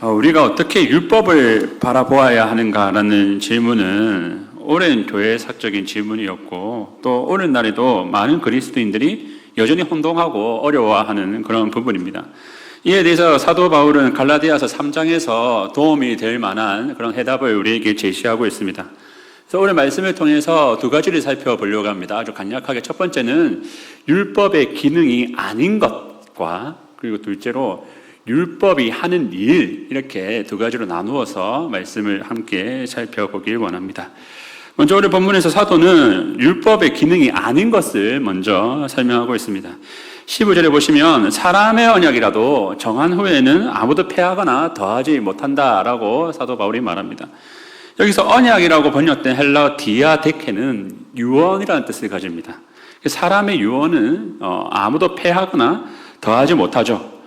어, 우리가 어떻게 율법을 바라보아야 하는가라는 질문은 오랜 교회 사적인 질문이었고 또 오늘날에도 많은 그리스도인들이 여전히 혼동하고 어려워하는 그런 부분입니다. 이에 대해서 사도 바울은 갈라디아서 3장에서 도움이 될 만한 그런 해답을 우리에게 제시하고 있습니다. 그래서 오늘 말씀을 통해서 두 가지를 살펴보려고 합니다. 아주 간략하게 첫 번째는 율법의 기능이 아닌 것과 그리고 둘째로 율법이 하는 일 이렇게 두 가지로 나누어서 말씀을 함께 살펴보길 원합니다. 먼저 오늘 본문에서 사도는 율법의 기능이 아닌 것을 먼저 설명하고 있습니다. 15절에 보시면 사람의 언약이라도 정한 후에는 아무도 폐하거나 더하지 못한다라고 사도 바울이 말합니다. 여기서 언약이라고 번역된 헬라어 디아데케는 유언이라는 뜻을 가집니다. 사람의 유언은 어, 아무도 폐하거나 더하지 못하죠.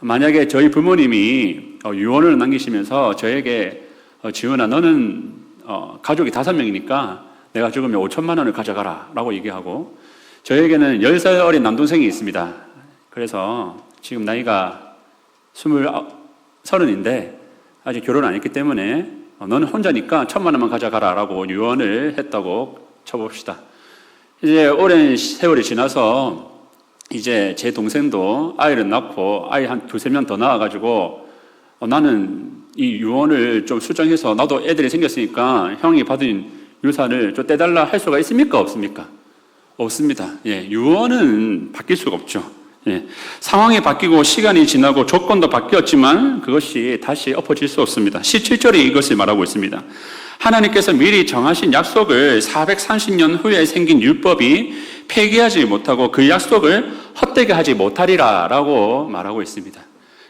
만약에 저희 부모님이 어, 유언을 남기시면서 저에게 어, 지훈아 너는 가족이 다섯 명이니까 내가 죽으면 5천만 원을 가져가라 라고 얘기하고 저에게는 10살 어린 남동생이 있습니다. 그래서 지금 나이가 스물 서른인데 아직 결혼 안 했기 때문에 어, 너는 혼자니까 천만 원만 가져가라 라고 유언을 했다고 쳐봅시다. 이제 오랜 세월이 지나서 이제 제 동생도 아이를 낳고 아이 한 두세 명 더 낳아가지고 어, 나는 이 유언을 좀 수정해서 나도 애들이 생겼으니까 형이 받은 유산을 좀 떼달라 할 수가 있습니까? 없습니까? 없습니다. 예, 유언은 바뀔 수가 없죠. 예, 상황이 바뀌고 시간이 지나고 조건도 바뀌었지만 그것이 다시 엎어질 수 없습니다. 17절에 이것을 말하고 있습니다. 하나님께서 미리 정하신 약속을 430년 후에 생긴 율법이 폐기하지 못하고 그 약속을 헛되게 하지 못하리라 라고 말하고 있습니다.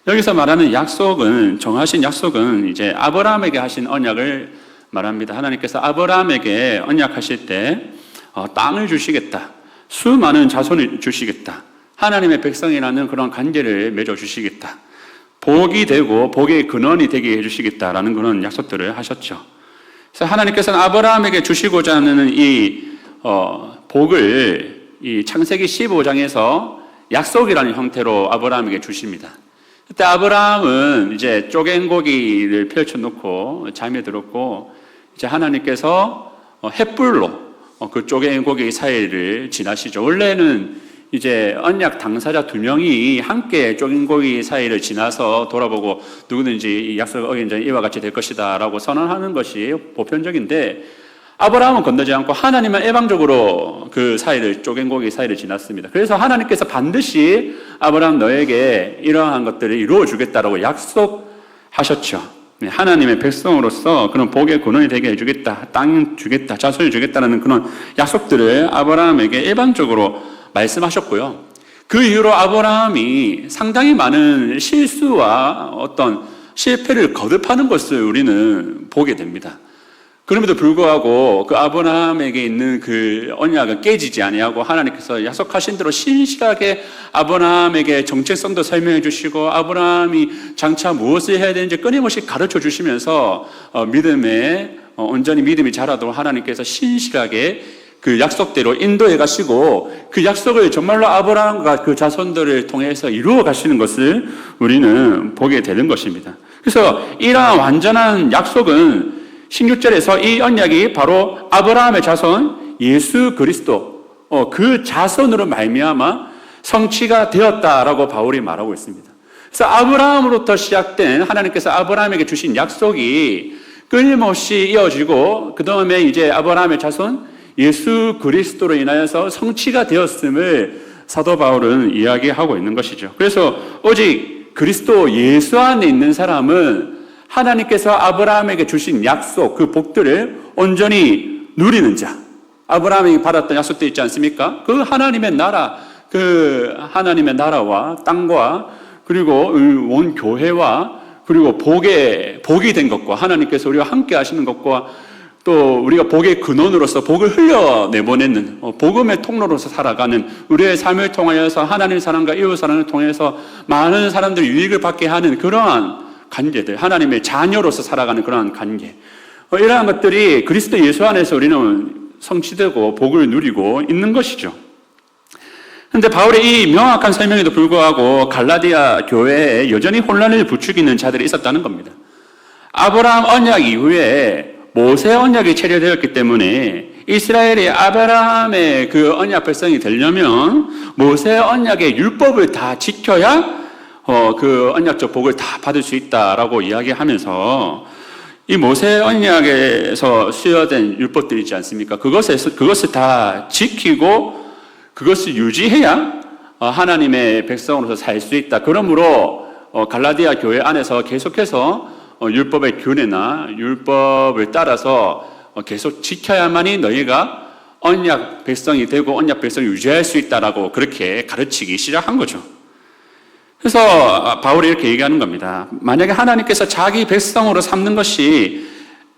여기서 말하는 약속은 정하신 약속은 이제 아브라함에게 하신 언약을 말합니다. 하나님께서 아브라함에게 언약하실 때 어, 땅을 주시겠다. 수많은 자손을 주시겠다. 하나님의 백성이라는 그런 관계를 맺어 주시겠다. 복이 되고 복의 근원이 되게 해 주시겠다라는 그런 약속들을 하셨죠. 하나님께서는 아브라함에게 주시고자 하는 이 어, 복을 이 창세기 15장에서 약속이라는 형태로 아브라함에게 주십니다. 그때 아브라함은 이제 쪼갠 고기를 펼쳐놓고 잠에 들었고 이제 하나님께서 어, 햇불로 어, 그 쪼갠 고기 사이를 지나시죠. 원래는 이제 언약 당사자 두 명이 함께 쪼긴 고기 사이를 지나서 돌아보고 누구든지 약속을 어긴 자는 이와 같이 될 것이다 라고 선언하는 것이 보편적인데 아브라함은 건너지 않고 하나님은 예방적으로 그 사이를 쪼갠 고기 사이를 지났습니다. 그래서 하나님께서 반드시 아브라함 너에게 이러한 것들을 이루어 주겠다라고 약속하셨죠. 네, 하나님의 백성으로서 그런 복의 근원이 되게 해주겠다, 땅 주겠다, 자손을 주겠다라는 그런 약속들을 아브라함에게 일반적으로 말씀하셨고요. 그 이후로 아브라함이 상당히 많은 실수와 어떤 실패를 거듭하는 것을 우리는 보게 됩니다. 그럼에도 불구하고 그 아브라함에게 있는 그 언약은 깨지지 아니하고 하나님께서 약속하신 대로 신실하게 아브라함에게 정체성도 설명해 주시고 아브라함이 장차 무엇을 해야 되는지 끊임없이 가르쳐 주시면서 어, 믿음에 어, 온전히 믿음이 자라도록 하나님께서 신실하게 그 약속대로 인도해 가시고 그 약속을 정말로 아브라함과 그 자손들을 통해서 이루어 가시는 것을 우리는 보게 되는 것입니다. 그래서 이러한 완전한 약속은 16절에서 이 언약이 바로 아브라함의 자손 예수 그리스도 어, 그 자손으로 말미암아 성취가 되었다라고 바울이 말하고 있습니다. 그래서 아브라함으로부터 시작된 하나님께서 아브라함에게 주신 약속이 끊임없이 이어지고 그 다음에 이제 아브라함의 자손 예수 그리스도로 인하여서 성취가 되었음을 사도 바울은 이야기하고 있는 것이죠. 그래서 오직 그리스도 예수 안에 있는 사람은 하나님께서 아브라함에게 주신 약속, 그 복들을 온전히 누리는 자. 아브라함이 받았던 약속도 있지 않습니까? 그 하나님의 나라, 그 하나님의 나라와 땅과 그리고 온 교회와 그리고 복의 복이 된 것과 하나님께서 우리와 함께 하시는 것과 또 우리가 복의 근원으로서 복을 흘려 내보내는 어, 복음의 통로로서 살아가는 우리의 삶을 통하여서 하나님 사랑과 이웃 사랑을 통해서 많은 사람들이 유익을 받게 하는 그러한 관계들, 하나님의 자녀로서 살아가는 그러한 관계. 어, 이러한 것들이 그리스도 예수 안에서 우리는 성취되고 복을 누리고 있는 것이죠. 근데 바울의 이 명확한 설명에도 불구하고 갈라디아 교회에 여전히 혼란을 부추기는 자들이 있었다는 겁니다. 아브라함 언약 이후에 모세 언약이 체결되었기 때문에 이스라엘이 아브라함의 그 언약 백성이 되려면 모세 언약의 율법을 다 지켜야 어, 그 언약적 복을 다 받을 수 있다라고 이야기하면서 이 모세 언약에서 수여된 율법들이 있지 않습니까? 그것을, 그것을 다 지키고 그것을 유지해야 어, 하나님의 백성으로서 살 수 있다. 그러므로 어, 갈라디아 교회 안에서 계속해서 어, 율법의 균에나 율법을 따라서 어, 계속 지켜야만이 너희가 언약 백성이 되고 언약 백성을 유지할 수 있다라고 그렇게 가르치기 시작한 거죠. 그래서 바울이 이렇게 얘기하는 겁니다. 만약에 하나님께서 자기 백성으로 삼는 것이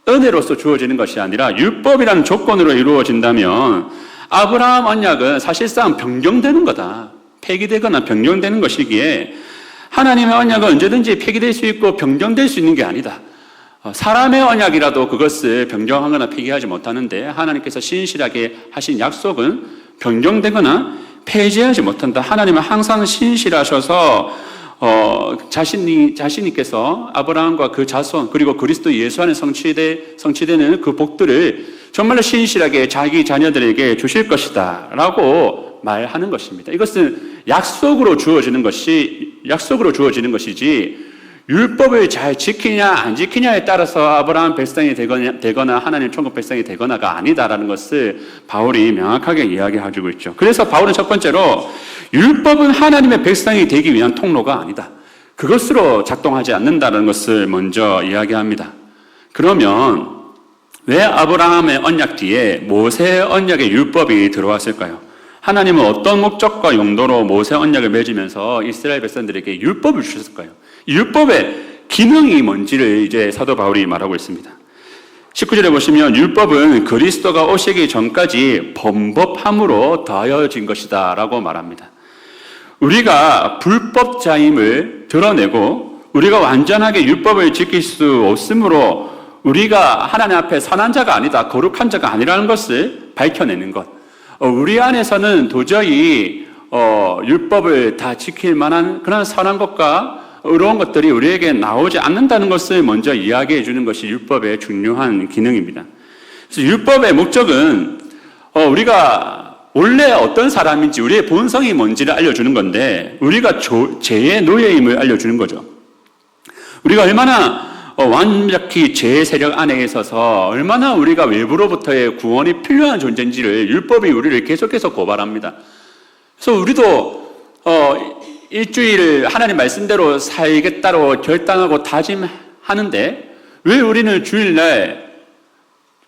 은혜로서 주어지는 것이 아니라 율법이라는 조건으로 이루어진다면 아브라함 언약은 사실상 변경되는 거다. 폐기되거나 변경되는 것이기에 하나님의 언약은 언제든지 폐기될 수 있고 변경될 수 있는 게 아니다. 어, 사람의 언약이라도 그것을 변경하거나 폐기하지 못하는데 하나님께서 신실하게 하신 약속은 변경되거나 폐지하지 못한다. 하나님은 항상 신실하셔서 어, 자신이 자신이께서 아브라함과 그 자손 그리고 그리스도 예수 안에 성취돼 성취되는 그 복들을 정말로 신실하게 자기 자녀들에게 주실 것이다라고 말하는 것입니다. 이것은 약속으로 주어지는 것이 약속으로 주어지는 것이지 율법을 잘 지키냐 안 지키냐에 따라서 아브라함 백성이 되거나, 되거나 하나님 천국 백성이 되거나가 아니다라는 것을 바울이 명확하게 이야기해주고 있죠. 그래서 바울은 첫 번째로 율법은 하나님의 백성이 되기 위한 통로가 아니다. 그것으로 작동하지 않는다는 것을 먼저 이야기합니다. 그러면 왜 아브라함의 언약 뒤에 모세 언약의 율법이 들어왔을까요? 하나님은 어떤 목적과 용도로 모세 언약을 맺으면서 이스라엘 백성들에게 율법을 주셨을까요? 율법의 기능이 뭔지를 이제 사도 바울이 말하고 있습니다. 19절에 보시면 율법은 그리스도가 오시기 전까지 범법함으로 더하여진 것이다 라고 말합니다. 우리가 불법자임을 드러내고 우리가 완전하게 율법을 지킬 수 없으므로 우리가 하나님 앞에 선한 자가 아니다, 거룩한 자가 아니라는 것을 밝혀내는 것. 어, 우리 안에서는 도저히 어, 율법을 다 지킬 만한 그런 선한 것과 의로운 것들이 우리에게 나오지 않는다는 것을 먼저 이야기해 주는 것이 율법의 중요한 기능입니다. 율법의 목적은 어, 우리가 원래 어떤 사람인지 우리의 본성이 뭔지를 알려주는 건데 우리가 조, 죄의 노예임을 알려주는 거죠. 우리가 얼마나 어, 완벽히 죄의 세력 안에 있어서 얼마나 우리가 외부로부터의 구원이 필요한 존재인지를 율법이 우리를 계속해서 고발합니다. 그래서 우리도 어, 일주일을 하나님 말씀대로 살겠다고 결단하고 다짐하는데 왜 우리는 주일날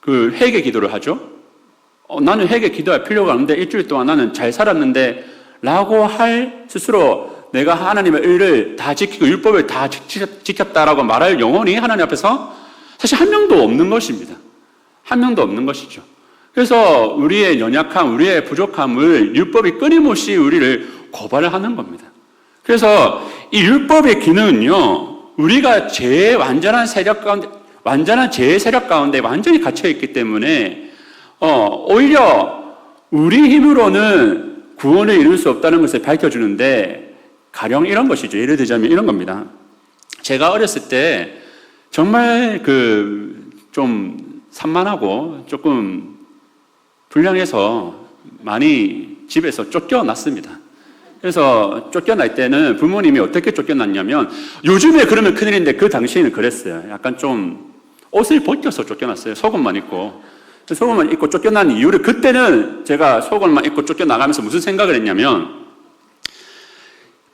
그 회개 기도를 하죠? 어, 나는 회개 기도할 필요가 없는데 일주일 동안 나는 잘 살았는데 라고 할 스스로 내가 하나님의 의를 다 지키고 율법을 다 지켰다라고 말할 영혼이 하나님 앞에서 사실 한 명도 없는 것입니다. 한 명도 없는 것이죠. 그래서 우리의 연약함, 우리의 부족함을 율법이 끊임없이 우리를 고발을 하는 겁니다. 그래서 이 율법의 기능은요, 우리가 죄의 완전한 세력 가운데, 완전한 죄의 세력 가운데 완전히 갇혀 있기 때문에, 어, 오히려 우리 힘으로는 구원을 이룰 수 없다는 것을 밝혀주는데, 가령 이런 것이죠. 예를 들자면 이런 겁니다. 제가 어렸을 때 정말 그 좀 산만하고 조금 불량해서 많이 집에서 쫓겨났습니다. 그래서 쫓겨날 때는 부모님이 어떻게 쫓겨났냐면 요즘에 그러면 큰일인데 그 당시에는 그랬어요. 약간 좀 옷을 벗겨서 쫓겨났어요. 속옷만 입고. 속옷만 입고 쫓겨난 이유를 그때는 제가 속옷만 입고 쫓겨나가면서 무슨 생각을 했냐면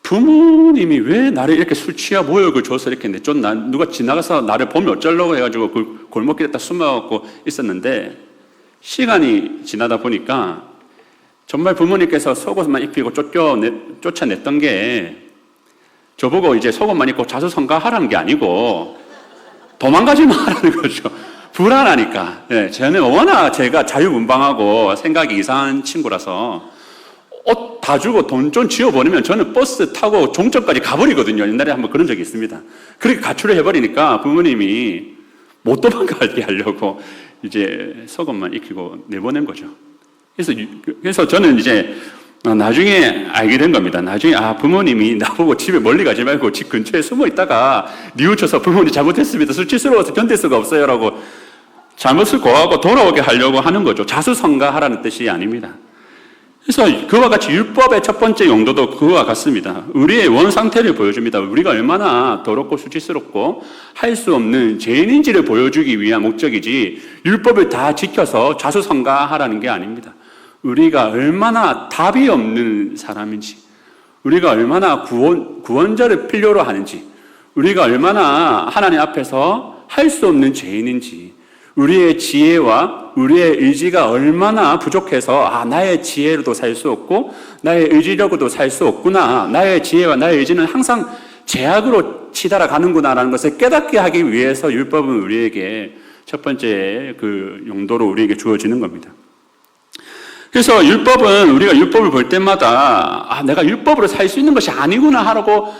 부모님이 왜 나를 이렇게 술 취하 모욕을 줘서 이렇게 내쫓나 누가 지나가서 나를 보면 어쩌려고 해가지고 그 골목길에 딱 숨어갖고 있었는데 시간이 지나다 보니까 정말 부모님께서 속옷만 입히고 쫓겨내, 쫓아냈던 게 저보고 이제 속옷만 입고 자수성가하라는 게 아니고 도망가지 말라는 거죠. 불안하니까. 네, 저는 워낙 제가 자유분방하고 생각이 이상한 친구라서 옷 다 주고 돈 좀 지어버리면 저는 버스 타고 종점까지 가버리거든요. 옛날에 한번 그런 적이 있습니다. 그렇게 가출을 해버리니까 부모님이 못 도망가게 하려고 이제 속옷만 입히고 내보낸 거죠. 그래서, 그래서 저는 이제 어, 나중에 알게 된 겁니다. 나중에 아 부모님이 나보고 집에 멀리 가지 말고 집 근처에 숨어 있다가 뉘우쳐서 부모님 잘못했습니다. 수치스러워서 견딜 수가 없어요라고 잘못을 고하고 돌아오게 하려고 하는 거죠. 자수성가하라는 뜻이 아닙니다. 그래서 그와 같이 율법의 첫 번째 용도도 그와 같습니다. 우리의 원 상태를 보여줍니다. 우리가 얼마나 더럽고 수치스럽고 할 수 없는 죄인인지를 보여주기 위한 목적이지 율법을 다 지켜서 자수성가하라는 게 아닙니다. 우리가 얼마나 답이 없는 사람인지, 우리가 얼마나 구원, 구원자를 필요로 하는지, 우리가 얼마나 하나님 앞에서 할 수 없는 죄인인지, 우리의 지혜와 우리의 의지가 얼마나 부족해서 아 나의 지혜로도 살 수 없고 나의 의지력으로도 살 수 없구나 나의 지혜와 나의 의지는 항상 제약으로 치달아 가는구나라는 것을 깨닫게 하기 위해서 율법은 우리에게 첫 번째 그 용도로 우리에게 주어지는 겁니다. 그래서 율법은 우리가 율법을 볼 때마다 아 내가 율법으로 살 수 있는 것이 아니구나 하라고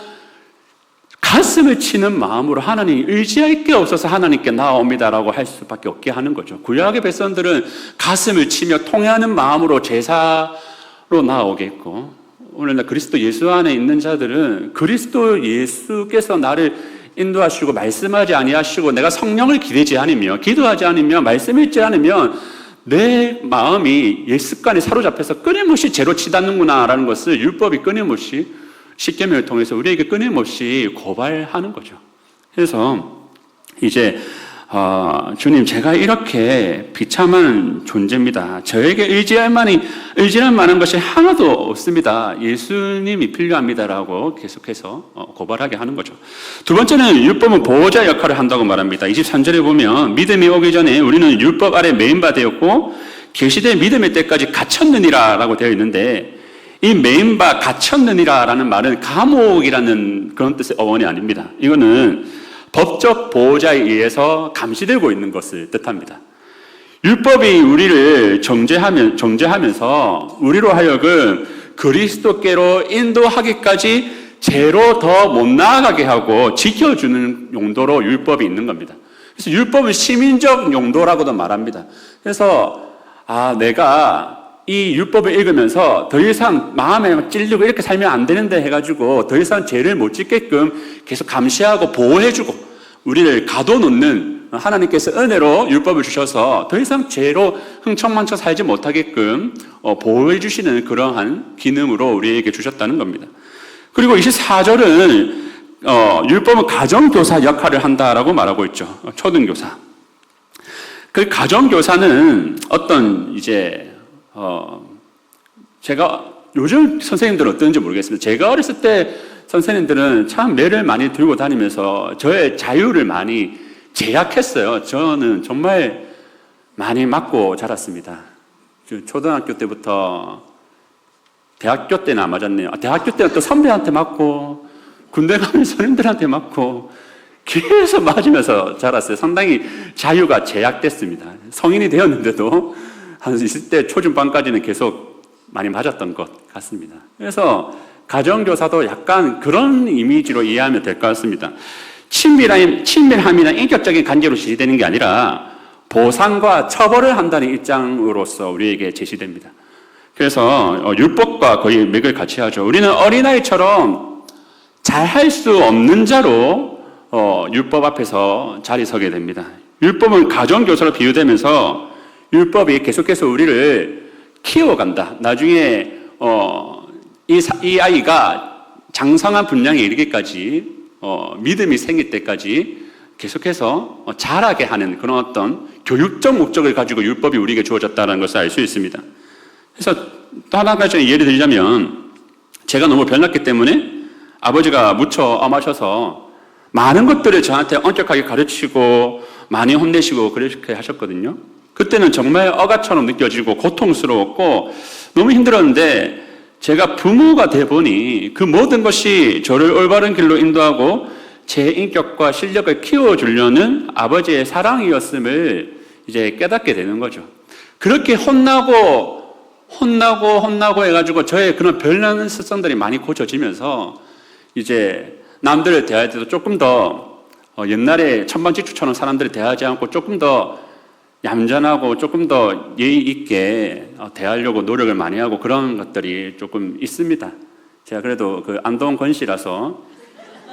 가슴을 치는 마음으로 하나님 의지할 게 없어서 하나님께 나옵니다라고 할 수밖에 없게 하는 거죠. 구약의 백성들은 가슴을 치며 통해하는 마음으로 제사로 나오겠고 오늘날 그리스도 예수 안에 있는 자들은 그리스도 예수께서 나를 인도하시고 말씀하지 아니하시고 내가 성령을 기대지 않으며 기도하지 않으며 말씀 읽지 않으면 내 마음이 옛 습관에 사로잡혀서 끊임없이 죄로 치닫는구나라는 것을 율법이 끊임없이 십계명을 통해서 우리에게 끊임없이 고발하는 거죠. 그래서 이제 어, 주님 제가 이렇게 비참한 존재입니다. 저에게 의지할 만이 의지할 만한 것이 하나도 없습니다. 예수님이 필요합니다라고 계속해서 어, 고발하게 하는 거죠. 두 번째는 율법은 보호자 역할을 한다고 말합니다. 23절에 보면 믿음이 오기 전에 우리는 율법 아래 메인바 되었고 계시대 믿음의 때까지 갇혔느니라라고 되어 있는데 이 메인바 갇혔느니라 라는 말은 감옥이라는 그런 뜻의 어원이 아닙니다. 이거는 법적 보호자에 의해서 감시되고 있는 것을 뜻합니다. 율법이 우리를 정죄하면, 정죄하면서 우리로 하여금 그리스도께로 인도하기까지 죄로 더 못 나아가게 하고 지켜주는 용도로 율법이 있는 겁니다. 그래서 율법은 시민적 용도라고도 말합니다. 그래서 아 내가 이 율법을 읽으면서 더 이상 마음에 찔리고 이렇게 살면 안 되는데 해가지고 더 이상 죄를 못 짓게끔 계속 감시하고 보호해주고 우리를 가둬놓는 하나님께서 은혜로 율법을 주셔서 더 이상 죄로 흥청망청 살지 못하게끔 어, 보호해주시는 그러한 기능으로 우리에게 주셨다는 겁니다. 그리고 24절은 어, 율법은 가정교사 역할을 한다라고 말하고 있죠. 어, 초등교사. 그 가정교사는 어떤 이제 어, 제가 요즘 선생님들은 어떤지 모르겠습니다. 제가 어렸을 때 선생님들은 참 매를 많이 들고 다니면서 저의 자유를 많이 제약했어요. 저는 정말 많이 맞고 자랐습니다. 그 초등학교 때부터 대학교 때는 안 맞았네요. 아, 대학교 때는 또 선배한테 맞고 군대 가면 선생님들한테 맞고 계속 맞으면서 자랐어요. 상당히 자유가 제약됐습니다. 성인이 되었는데도 한 20대 초중반까지는 계속 많이 맞았던 것 같습니다. 그래서 가정교사도 약간 그런 이미지로 이해하면 될 것 같습니다. 친밀함, 친밀함이나 인격적인 관계로 지시되는 게 아니라 보상과 처벌을 한다는 입장으로서 우리에게 제시됩니다. 그래서 어, 율법과 거의 맥을 같이 하죠. 우리는 어린아이처럼 잘 할 수 없는 자로 어, 율법 앞에서 자리 서게 됩니다. 율법은 가정교사로 비유되면서 율법이 계속해서 우리를 키워간다. 나중에 어, 이, 사, 이 아이가 장성한 분량에 이르기까지 어, 믿음이 생길 때까지 계속해서 어, 자라게 하는 그런 어떤 교육적 목적을 가지고 율법이 우리에게 주어졌다는 것을 알 수 있습니다. 그래서 또 하나 가지 예를 들자면 제가 너무 별났기 때문에 아버지가 무쳐 엄하셔서 많은 것들을 저한테 엄격하게 가르치고 많이 혼내시고 그렇게 하셨거든요. 그때는 정말 어가처럼 느껴지고 고통스러웠고 너무 힘들었는데 제가 부모가 돼 보니 그 모든 것이 저를 올바른 길로 인도하고 제 인격과 실력을 키워주려는 아버지의 사랑이었음을 이제 깨닫게 되는 거죠. 그렇게 혼나고 혼나고 혼나고 해가지고 저의 그런 별난 습성들이 많이 고쳐지면서 이제 남들을 대할 때도 조금 더 어, 옛날에 천방지축처럼 사람들을 대하지 않고 조금 더 얌전하고 조금 더 예의 있게 어, 대하려고 노력을 많이 하고 그런 것들이 조금 있습니다. 제가 그래도 그 안동권 씨라서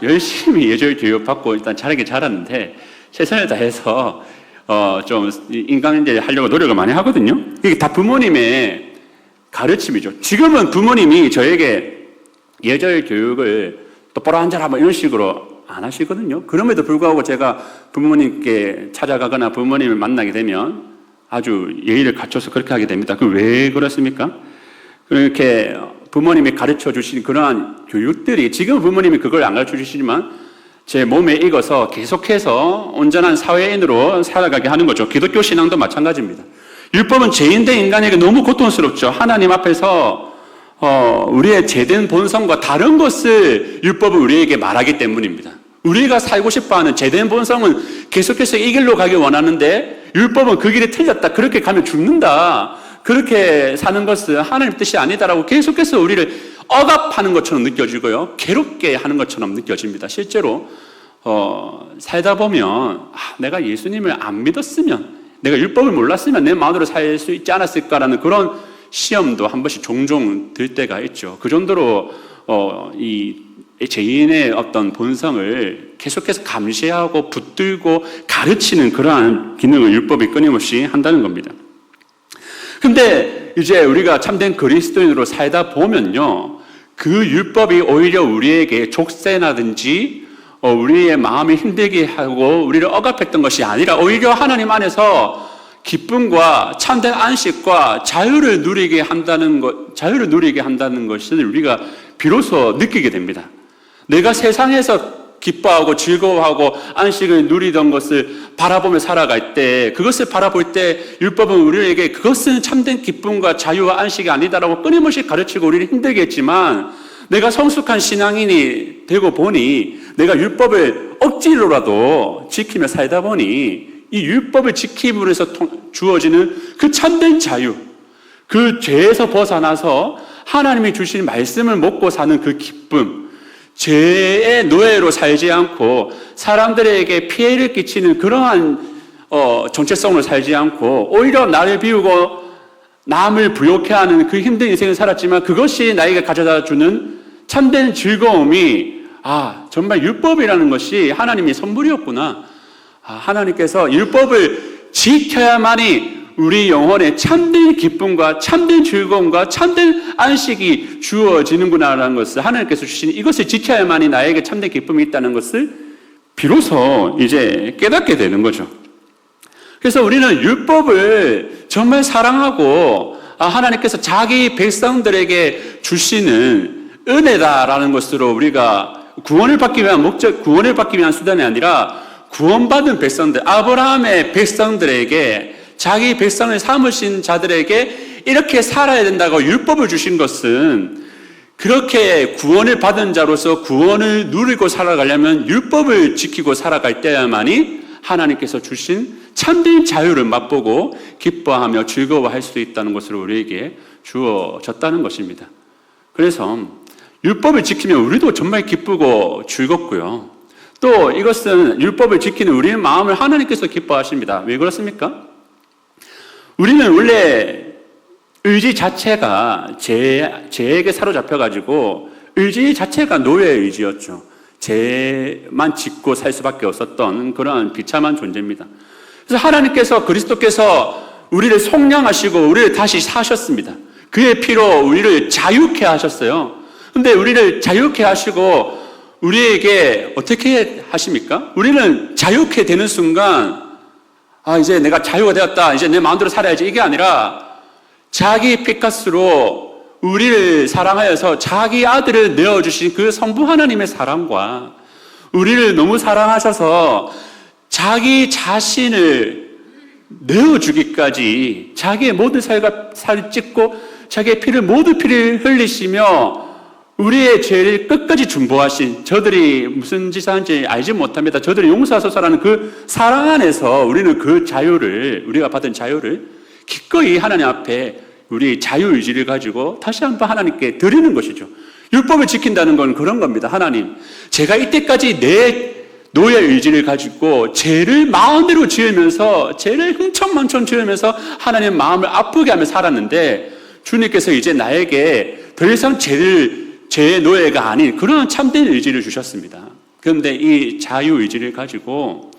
열심히 예절 교육 받고 일단 잘하게 자랐는데 최선을 다해서 어 좀 인간인재 하려고 노력을 많이 하거든요. 이게 다 부모님의 가르침이죠. 지금은 부모님이 저에게 예절 교육을 똑바로 앉아라 뭐 이런 식으로 안 하시거든요. 그럼에도 불구하고 제가 부모님께 찾아가거나 부모님을 만나게 되면 아주 예의를 갖춰서 그렇게 하게 됩니다. 그왜 그렇습니까? 그렇게 부모님이 가르쳐 주신 그러한 교육들이 지금 부모님이 그걸 안 가르쳐 주시지만 제 몸에 익어서 계속해서 온전한 사회인으로 살아가게 하는 거죠. 기독교 신앙도 마찬가지입니다. 율법은 죄인된 인간에게 너무 고통스럽죠. 하나님 앞에서 어, 우리의 제된 본성과 다른 것을 율법은 우리에게 말하기 때문입니다. 우리가 살고 싶어하는 제된 본성은 계속해서 이 길로 가길 원하는데 율법은 그 길이 틀렸다. 그렇게 가면 죽는다. 그렇게 사는 것은 하나님 뜻이 아니다라고 계속해서 우리를 억압하는 것처럼 느껴지고요. 괴롭게 하는 것처럼 느껴집니다. 실제로 어, 살다 보면 아, 내가 예수님을 안 믿었으면 내가 율법을 몰랐으면 내 마음으로 살 수 있지 않았을까라는 그런 시험도 한 번씩 종종 들 때가 있죠. 그 정도로 어, 이 죄인의 어떤 본성을 계속해서 감시하고 붙들고 가르치는 그러한 기능을 율법이 끊임없이 한다는 겁니다. 근데 이제 우리가 참된 그리스도인으로 살다 보면요. 그 율법이 오히려 우리에게 족쇄나든지 어, 우리의 마음이 힘들게 하고 우리를 억압했던 것이 아니라 오히려 하나님 안에서 기쁨과 참된 안식과 자유를 누리게 한다는 것, 자유를 누리게 한다는 것을 우리가 비로소 느끼게 됩니다. 내가 세상에서 기뻐하고 즐거워하고 안식을 누리던 것을 바라보며 살아갈 때 그것을 바라볼 때 율법은 우리에게 그것은 참된 기쁨과 자유와 안식이 아니다라고 끊임없이 가르치고 우리를 힘들게 했지만 내가 성숙한 신앙인이 되고 보니 내가 율법을 억지로라도 지키며 살다 보니 이 율법을 지킴으로 해서 주어지는 그 참된 자유 그 죄에서 벗어나서 하나님이 주신 말씀을 먹고 사는 그 기쁨 죄의 노예로 살지 않고 사람들에게 피해를 끼치는 그러한 어, 정체성으로 살지 않고 오히려 나를 비우고 남을 부욕해 하는 그 힘든 인생을 살았지만 그것이 나에게 가져다 주는 참된 즐거움이 아, 정말 율법이라는 것이 하나님의 선물이었구나. 아, 하나님께서 율법을 지켜야만이 우리 영혼에 참된 기쁨과 참된 즐거움과 참된 안식이 주어지는구나라는 것을 하나님께서 주신 이것을 지켜야만이 나에게 참된 기쁨이 있다는 것을 비로소 이제 깨닫게 되는 거죠. 그래서 우리는 율법을 정말 사랑하고 아, 하나님께서 자기 백성들에게 주시는 은혜다라는 것으로 우리가 구원을 받기 위한 목적, 구원을 받기 위한 수단이 아니라 구원받은 백성들, 아브라함의 백성들에게 자기 백성을 삼으신 자들에게 이렇게 살아야 된다고 율법을 주신 것은 그렇게 구원을 받은 자로서 구원을 누리고 살아가려면 율법을 지키고 살아갈 때야만이 하나님께서 주신 참된 자유를 맛보고 기뻐하며 즐거워할 수 있다는 것을 우리에게 주어졌다는 것입니다. 그래서 율법을 지키면 우리도 정말 기쁘고 즐겁고요. 또 이것은 율법을 지키는 우리의 마음을 하나님께서 기뻐하십니다. 왜 그렇습니까? 우리는 원래 의지 자체가 죄, 죄에게 사로잡혀가지고 의지 자체가 노예의 의지였죠. 죄만 짓고 살 수밖에 없었던 그러한 비참한 존재입니다. 그래서 하나님께서 그리스도께서 우리를 속량하시고 우리를 다시 사셨습니다. 그의 피로 우리를 자유케 하셨어요. 근데 우리를 자유케 하시고 우리에게 어떻게 하십니까? 우리는 자유케 되는 순간 아, 이제 내가 자유가 되었다. 이제 내 마음대로 살아야지. 이게 아니라 자기 피카스로 우리를 사랑하여서 자기 아들을 내어주신 그 성부 하나님의 사랑과 우리를 너무 사랑하셔서 자기 자신을 내어주기까지 자기의 모든 살과 살을 찢고 자기의 피를 모두 피를 흘리시며 우리의 죄를 끝까지 중보하신 저들이 무슨 짓을 하는지 알지 못합니다. 저들을 용서하소서라는 그 사랑 안에서 우리는 그 자유를 우리가 받은 자유를 기꺼이 하나님 앞에 우리 자유 의지를 가지고 다시 한번 하나님께 드리는 것이죠. 율법을 지킨다는 건 그런 겁니다. 하나님, 제가 이때까지 내 노예 의지를 가지고 죄를 마음대로 지으면서 죄를 흥청망청 지으면서 하나님 마음을 아프게 하며 살았는데 주님께서 이제 나에게 더 이상 죄를 죄의 노예가 아닌 그런 참된 의지를 주셨습니다. 그런데 이 자유 의지를 가지고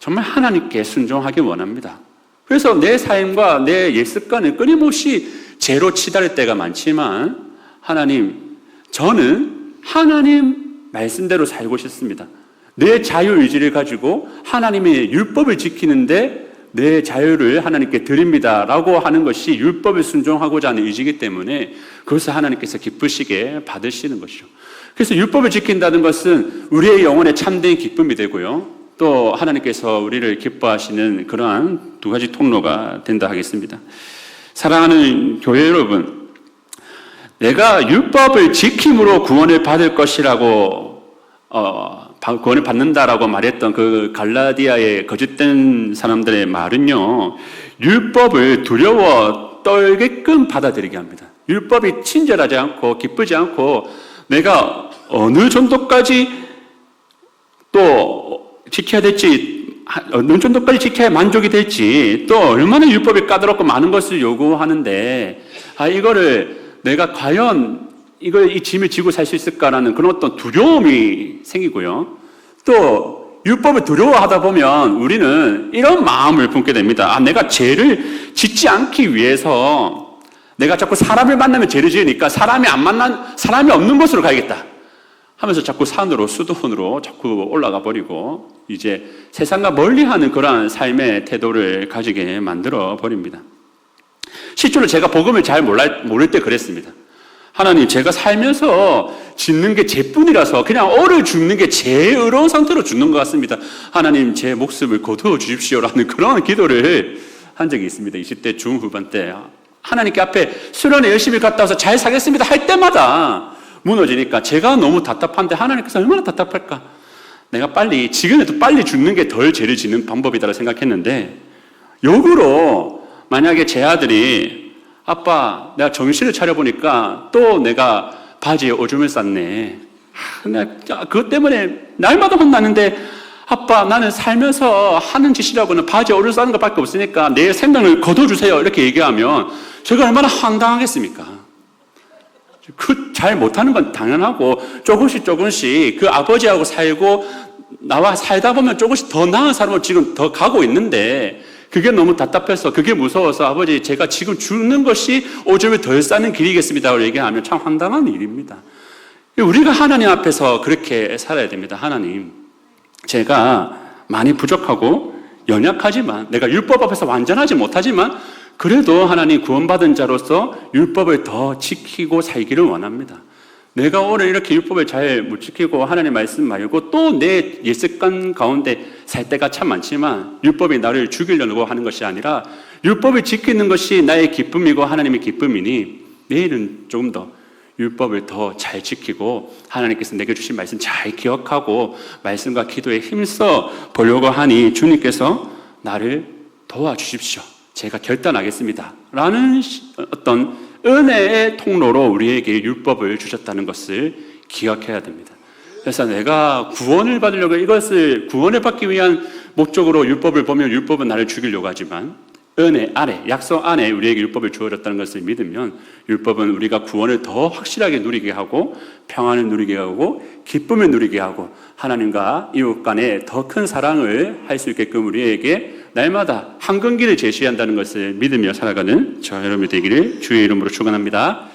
정말 하나님께 순종하기 원합니다. 그래서 내 삶과 내 옛 습관을 끊임없이 죄로 치달을 때가 많지만 하나님 저는 하나님 말씀대로 살고 싶습니다. 내 자유 의지를 가지고 하나님의 율법을 지키는데 내 자유를 하나님께 드립니다라고 하는 것이 율법에 순종하고자 하는 의지이기 때문에 그것을 하나님께서 기쁘시게 받으시는 것이죠. 그래서 율법을 지킨다는 것은 우리의 영혼의 참된 기쁨이 되고요. 또 하나님께서 우리를 기뻐하시는 그러한 두 가지 통로가 된다 하겠습니다. 사랑하는 교회 여러분, 내가 율법을 지킴으로 구원을 받을 것이라고 어, 구원을 받는다라고 말했던 그 갈라디아의 거짓된 사람들의 말은요, 율법을 두려워 떨게끔 받아들이게 합니다. 율법이 친절하지 않고 기쁘지 않고 내가 어느 정도까지 또 지켜야 될지 어느 정도까지 지켜야 만족이 될지 또 얼마나 율법이 까다롭고 많은 것을 요구하는데 아 이거를 내가 과연 이걸 이 짐을 지고 살 수 있을까라는 그런 어떤 두려움이 생기고요. 또 율법을 두려워하다 보면 우리는 이런 마음을 품게 됩니다. 아 내가 죄를 짓지 않기 위해서 내가 자꾸 사람을 만나면 죄를 지으니까 사람이 안 만난 사람이 없는 곳으로 가야겠다. 하면서 자꾸 산으로 수도원으로 자꾸 올라가 버리고 이제 세상과 멀리하는 그러한 삶의 태도를 가지게 만들어 버립니다. 실제로 제가 복음을 잘 몰라, 모를 때 그랬습니다. 하나님, 제가 살면서 짓는 게 죄뿐이라서 그냥 얼을 죽는 게 제일 어려운 상태로 죽는 것 같습니다. 하나님, 제 목숨을 거두어 주십시오라는 그런 기도를 한 적이 있습니다. 20대 중후반 때. 하나님께 앞에 수련회 열심히 갔다 와서 잘 살겠습니다 할 때마다 무너지니까 제가 너무 답답한데 하나님께서 얼마나 답답할까? 내가 빨리, 지금에도 빨리 죽는 게 덜 죄를 짓는 방법이다라고 생각했는데, 역으로 만약에 제 아들이 아빠, 내가 정신을 차려보니까 또 내가 바지에 오줌을 쌌네. 그것 때문에 날마다 혼나는데 아빠, 나는 살면서 하는 짓이라고는 바지에 오줌 싸는 것밖에 없으니까 내 생명을 거둬주세요. 이렇게 얘기하면 제가 얼마나 황당하겠습니까? 그 잘 못하는 건 당연하고 조금씩 조금씩 그 아버지하고 살고 나와 살다 보면 조금씩 더 나은 사람을 지금 더 가고 있는데 그게 너무 답답해서 그게 무서워서 아버지 제가 지금 죽는 것이 오줌을 덜 싸는 길이겠습니다. 얘기하면 참 황당한 일입니다. 우리가 하나님 앞에서 그렇게 살아야 됩니다. 하나님, 제가 많이 부족하고 연약하지만 내가 율법 앞에서 완전하지 못하지만 그래도 하나님 구원받은 자로서 율법을 더 지키고 살기를 원합니다. 내가 오늘 이렇게 율법을 잘 못 지키고 하나님 말씀 말고 또 내 예습관 가운데 살 때가 참 많지만 율법이 나를 죽이려고 하는 것이 아니라 율법을 지키는 것이 나의 기쁨이고 하나님의 기쁨이니 내일은 조금 더 율법을 더 잘 지키고 하나님께서 내게 주신 말씀 잘 기억하고 말씀과 기도에 힘써 보려고 하니 주님께서 나를 도와주십시오. 제가 결단하겠습니다. 라는 어떤 은혜의 통로로 우리에게 율법을 주셨다는 것을 기억해야 됩니다. 그래서 내가 구원을 받으려고 이것을 구원을 받기 위한 목적으로 율법을 보면 율법은 나를 죽이려고 하지만 은혜 아래, 약속 안에 우리에게 율법을 주어졌다는 것을 믿으면 율법은 우리가 구원을 더 확실하게 누리게 하고 평안을 누리게 하고 기쁨을 누리게 하고 하나님과 이웃 간에 더 큰 사랑을 할 수 있게끔 우리에게 날마다 한근기를 제시한다는 것을 믿으며 살아가는 저 여러분이 되기를 주의 이름으로 축원합니다.